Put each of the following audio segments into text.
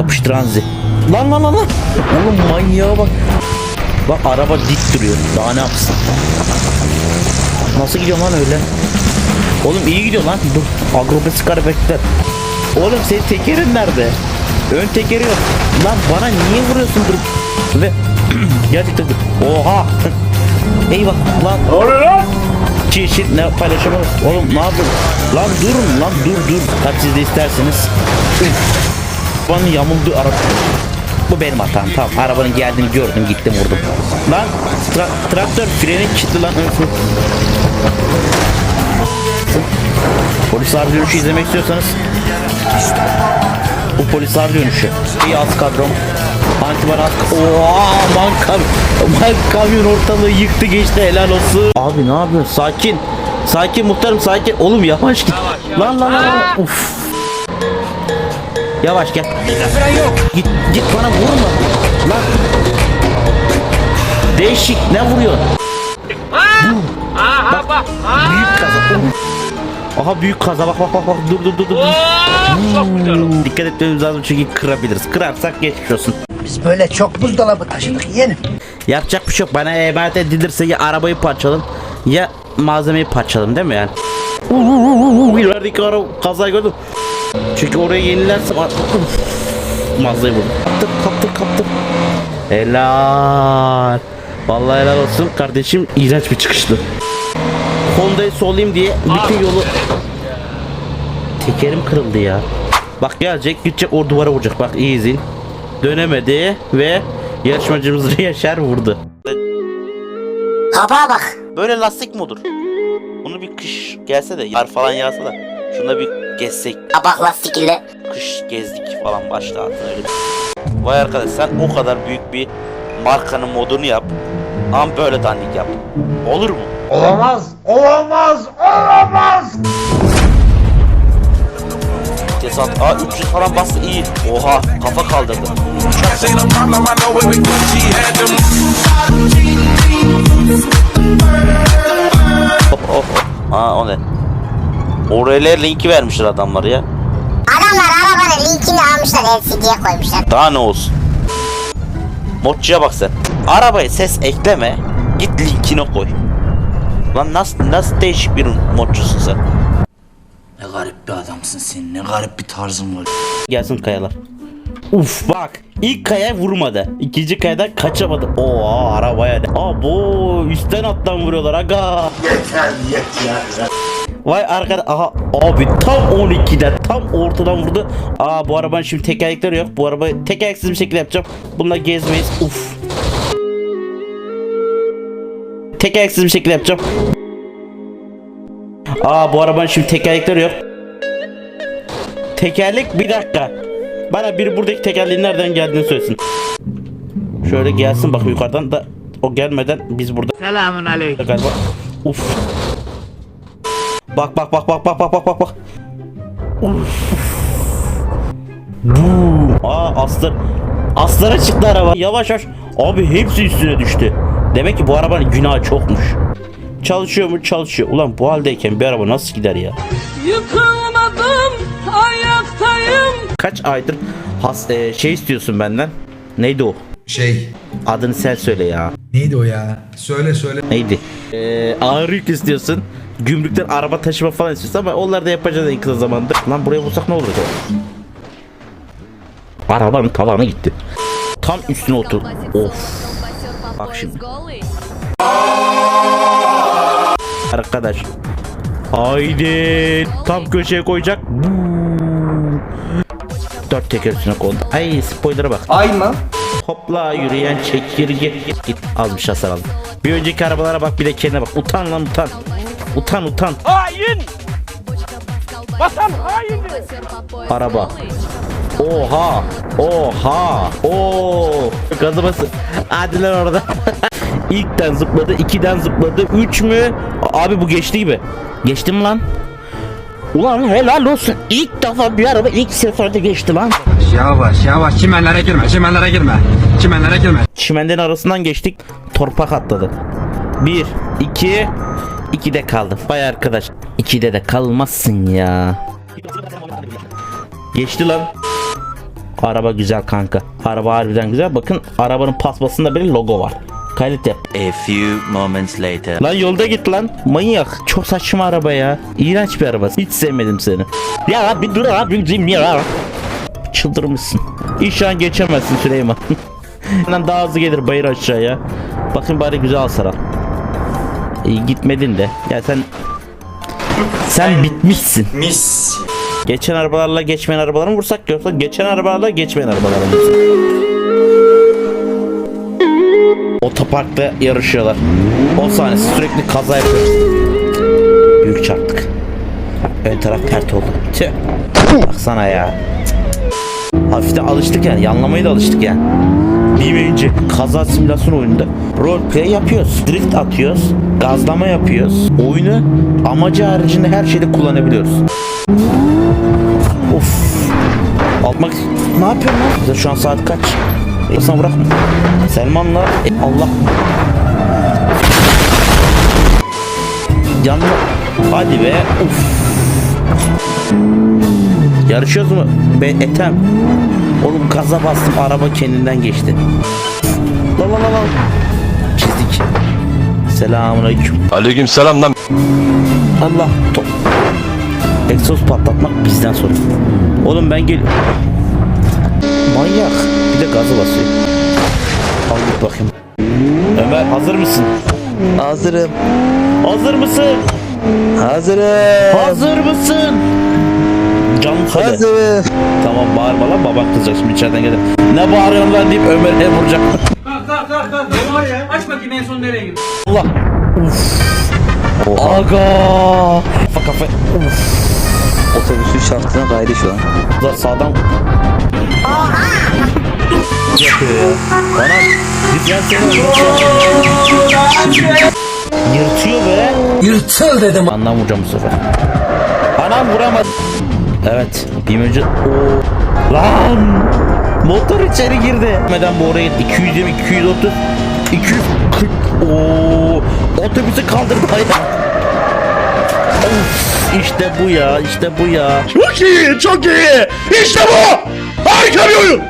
yapıştır Hanzi. Lan lan lan lan. Oğlum manyağa bak. Bak araba dik duruyor. Daha ne yapsın? Nasıl gidiyor lan öyle? Oğlum iyi gidiyor lan. Dur. Agrobesik hareketler. Oğlum senin tekerin nerede? Ön tekeri yok. Lan bana niye vuruyorsun dur? Ve gerçekten oha. Eyvah lan. Ne oluyor lan? Çeşit ne paylaşımı? Oğlum ne yapıyorsun? Lan durun lan dur dur. Kaç siz de isterseniz. Bana yamuldu araba. Bu benim hatam. Tamam arabanın geldiğini gördüm gittim vurdum. Lan tra- traktör freni kilitli lan. Polis harbi dönüşü izlemek istiyorsanız bu polis harbi dönüşü. İyi alt kadrom. Antibar alt Oha man, kam man kamyon ortalığı yıktı geçti helal olsun. Abi ne yapıyorsun? Sakin. Sakin muhtarım sakin. Oğlum yavaş git. Lan lan. lan. Uf. Yavaş gel. Git git bana vurma. Lan. Değişik ne vuruyorsun? Bak, büyük kaza. Aha büyük kaza bak bak bak bak dur dur dur dur. Hmm, Dikkat etmemiz lazım çünkü kırabiliriz. Kırarsak geçmiş olsun. Biz böyle çok buzdolabı taşıdık yeğenim. Yapacak bir şey yok. Bana emanet edilirse ya arabayı parçalarım ya malzemeyi parçalarım değil mi yani? Uuu, İlerideki ara kazayı gördüm. Çünkü oraya yenilersem uf, mağazayı buldum. Kaptır kaptır kaptır. Helal. Vallahi helal olsun kardeşim iğrenç bir çıkıştı. Honda'yı solayım diye bütün yolu tekerim kırıldı ya. Bak gelecek gidecek o duvara vuracak bak iyi izin. Dönemedi ve yarışmacımız Yaşar vurdu. Kapağa bak. Böyle lastik mi olur? Bunu bir kış gelse de yar falan yağsa da şunda bir gezsek Kabak lastikli. kış gezdik falan başta altına öyle. Vay arkadaş sen o kadar büyük bir markanın modunu yap. Ama böyle dandik yap. Olur mu? Olamaz, olamaz, olamaz. Tesat A 300 falan bastı iyi. Oha kafa kaldırdı. Hop hop. Aa o ne? Oraya linki vermişler adamlar ya. Adamlar arabanın linkini almışlar LCD'ye koymuşlar. Daha ne olsun? Modcuya bak sen. Arabaya ses ekleme. Git linkine koy. Lan nasıl nasıl değişik bir modcusun sen? Ne garip bir adamsın sen. Ne garip bir tarzın var. Gelsin kayalar. Uf bak. ilk kaya vurmadı. İkinci kayadan kaçamadı. Oo arabaya. Abo üstten attan vuruyorlar aga. Yeter yeter. Vay arkada aha abi tam 12'de tam ortadan vurdu. Aa bu arabanın şimdi tekerlekleri yok. Bu arabayı tekerleksiz bir şekilde yapacağım. Bununla gezmeyiz. Uf. Tekerleksiz bir şekilde yapacağım. Aa bu arabanın şimdi tekerlekleri yok. Tekerlek bir dakika. Bana bir buradaki tekerleğin nereden geldiğini söylesin. Şöyle gelsin bak yukarıdan da o gelmeden biz burada. Selamun aleyküm. Galiba. Uf. Bak bak bak bak bak bak bak bak bak. Bu. Aa aslan. Aslara çıktı araba. Yavaş yavaş. Abi hepsi üstüne düştü. Demek ki bu arabanın günahı çokmuş. Çalışıyor mu? Çalışıyor. Ulan bu haldeyken bir araba nasıl gider ya? Yıkılmadım, ayaktayım. Kaç aydır has e, şey istiyorsun benden? Neydi o? Şey Adını sen söyle ya. neydi o ya? Söyle söyle. Neydi? Ee, ağır yük istiyorsun. Gümrükten araba taşıma falan istiyorsun ama onları da yapacağız en kısa zamanda. Lan buraya vursak ne olur acaba? Arabanın tavanı gitti. Tam üstüne otur. Of. Bak şimdi. Arkadaş. Haydi. Tam köşeye koyacak. Dört teker üstüne kondu. Ay spoiler'a bak. Ay mı? Hopla yürüyen çekirge. Git azmış hasar aldım. Bir önceki arabalara bak bir de kendine bak. Utan lan utan. Utan utan. Hain. Vatan hain. Araba. Oha. Oha. Oo. Gazı bası. Hadi lan orada. İlkten zıpladı, ikiden zıpladı, üç mü? Abi bu geçti gibi. Geçti mi lan? Ulan helal olsun. İlk defa bir araba ilk seferde geçti lan. Yavaş yavaş çimenlere girme çimenlere girme çimenlere girme. Çimenlerin arasından geçtik. Torpak atladı. Bir, iki, ikide kaldım. Vay arkadaş. İkide de kalmazsın ya. Geçti lan. Araba güzel kanka. Araba harbiden güzel. Bakın arabanın paspasında bir logo var. Kalite. A few moments later. Lan yolda git lan. Manyak. Çok saçma araba ya. İğrenç bir araba. Hiç sevmedim seni. Ya bir dur abicim ya. Çıldırmışsın. İnşallah geçemezsin Süleyman. Senden daha hızlı gelir bayır aşağıya. Bakın bari güzel hasar al. İyi gitmedin de. Ya sen sen bitmişsin. Mis. Geçen arabalarla geçmeyen arabaları mı vursak yoksa geçen arabalarla geçmeyen arabaları mı vursak? Otoparkta yarışıyorlar. 10 saniyesi sürekli kaza yapıyor. Büyük çarptık. Ön taraf pert oldu. Tüh. Baksana ya. Hafiften alıştık yani. Yanlamaya da alıştık yani. Bilmeyince kaza simülasyon oyununda roleplay yapıyoruz. Drift atıyoruz. Gazlama yapıyoruz. Oyunu amacı haricinde her şeyde kullanabiliyoruz. Of. Atmak ne yapıyorsun lan? Şu an saat kaç? E, sana bırakma. Selman'la e, Allah. Yanma. Hadi be. Uf. Yarışıyoruz mu? Be Etem. Oğlum gaza bastım araba kendinden geçti. La la la la. Çizdik. Selamun aleyküm. Aleyküm selam lan. Allah. Top. Egzoz patlatmak bizden sorun. Oğlum ben gel... Manyak. Bir de gazı basıyor. Al git bakayım. Ömer hazır mısın? Hazırım. Hazır mısın? Hazırım. Hazır mısın? Canım söyle. Hazırım. Tamam bağırma lan baban kızacak şimdi içeriden gelir. Ne bağırıyorsun lan deyip Ömer'e vuracak. Kalk kalk kalk kalk. Ne var ya? Aç bakayım en son nereye gitti. Allah. Uf. Aga. Kafa kafa. Uf. Otobüsün şarkısına kaydı şu an. Da sağdan. Ya. Bana diferansiyel Yırtıyor be. Yırtıl dedim. Anlam vuracağım bu sefer. Anam vuramadı. Evet. Bir önce... Oo. Lan! Motor içeri girdi. Neden bu oraya 220, 230, 240. Oo! Otobüsü kaldırdı ayağa. Of, işte bu ya, işte bu ya. Çok iyi, çok iyi. İşte bu. Harika bir oyun.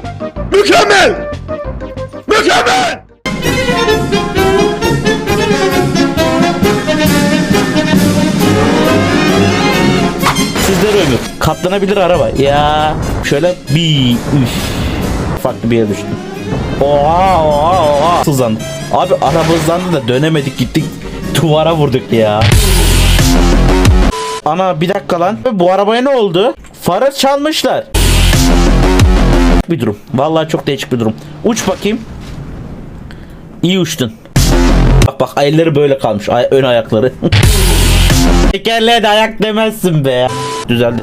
Mükemmel. Mükemmel. Katlanabilir araba. Ya şöyle bir üf. Farklı bir yere düştüm. Oha oha oha. Hızlandı. Abi araba hızlandı da dönemedik gittik. Duvara vurduk ya. Ana bir dakika lan. Bu arabaya ne oldu? Farı çalmışlar. Bir durum. Vallahi çok değişik bir durum. Uç bakayım. İyi uçtun. Bak bak elleri böyle kalmış. Ay, ön ayakları. Tekerleğe de ayak demezsin be. Düzeldi.